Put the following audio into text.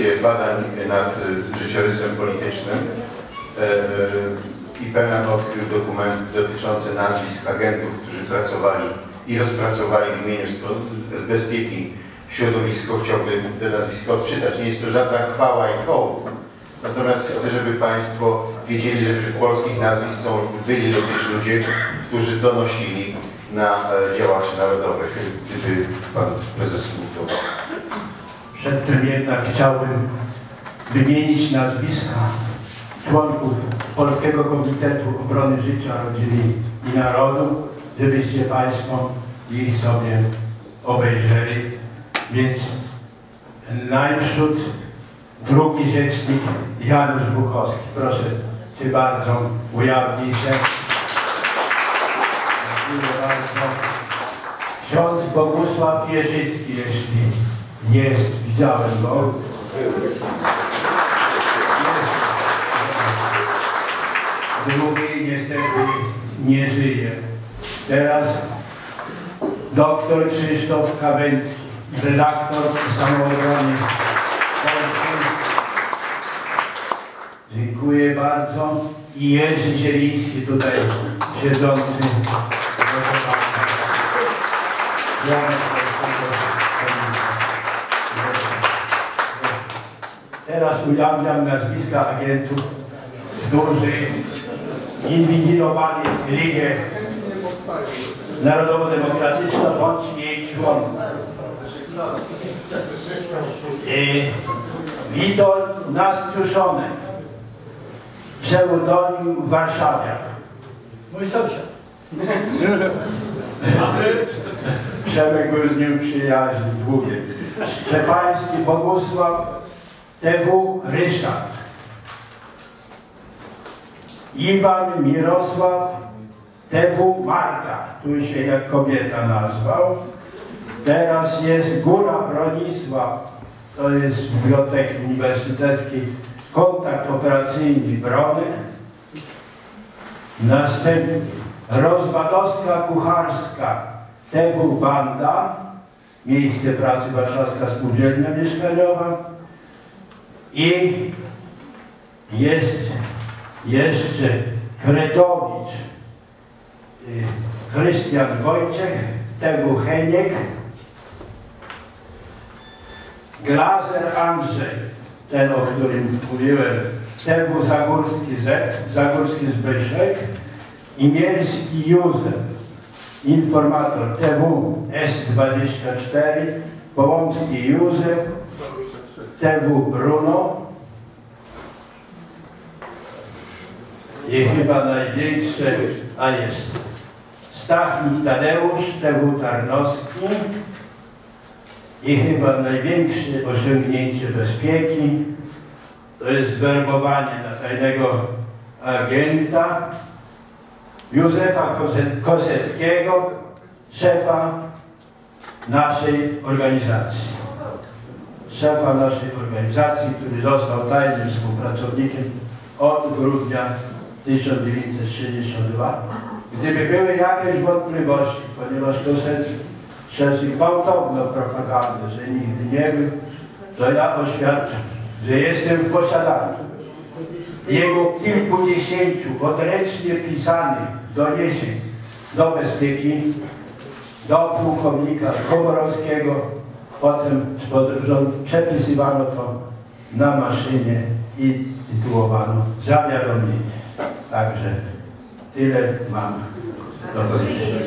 trakcie badań nad y, życiorysem politycznym e, IPN odkrył dokument dotyczący nazwisk agentów, którzy pracowali i rozpracowali w imieniu z bezpieki środowisko. Chciałbym te nazwiska odczytać. Nie jest to żadna chwała i hołd. Natomiast chcę, żeby Państwo wiedzieli, że wśród polskich nazwisk są byli również ludzie, którzy donosili na e, działaczy narodowych. Gdyby Pan Prezes mógł to Przedtem jednak chciałbym wymienić nazwiska członków Polskiego Komitetu Obrony Życia, Rodziny i Narodu, żebyście Państwo ich sobie obejrzeli. Więc najprzód drugi rzecznik Janusz Bukowski. Proszę Cię bardzo, ujawnij się. Dziękuję bardzo. Ksiądz Bogusław Wierzycki, jeśli jest, widziałem go. Drugi niestety nie żyje. Teraz doktor Krzysztof Kawęcki, redaktor samoobrony. Dziękuję bardzo. I Jerzy Zieliński tutaj siedzący. Teraz ujawniam nazwiska agentów, którzy inwigilowali Ligę Narodowo-Demokratyczną bądź jej członków. I Witold Nastiuszonek, pseudonim Warszawiak. Mój sąsiad. Przemek był z nim przyjaźni długiej. Szczepański Bogusław, TW Ryszard. Iwan Mirosław, TW Marta. Tu się jak kobieta nazwał. Teraz jest Góra Bronisław. To jest Biblioteki Uniwersytecki. Kontakt Operacyjny Bronek. Następnie Rozwadowska Kucharska, TW Wanda, miejsce pracy Warszawska Spółdzielnia Mieszkaniowa i jest jeszcze Kretowicz, y, Krystian Wojciech, TW Heniek, Glazer Andrzej, ten o którym mówiłem, TW Zagórski Z, Zagórski Zbyszek, Imierski Józef, informator TW S24, Połomski Józef, TW Bruno i chyba największe, a jest Stachnik Tadeusz, TW Tarnowski i chyba największe osiągnięcie bezpieki to jest werbowanie na tajnego agenta Józefa Koseckiego, szefa naszej organizacji. Szefa naszej organizacji, który został tajnym współpracownikiem od grudnia 1932. Gdyby były jakieś wątpliwości, ponieważ Kosecki przez gwałtowną propagandę, że nigdy nie był, to ja oświadczam, że jestem w posiadaniu jego kilkudziesięciu odręcznie pisanych doniesień do bezpieki, do pułkownika Komorowskiego, potem przepisywano to na maszynie i tytułowano zawiadomienie. Także tyle mam do powiedzenia.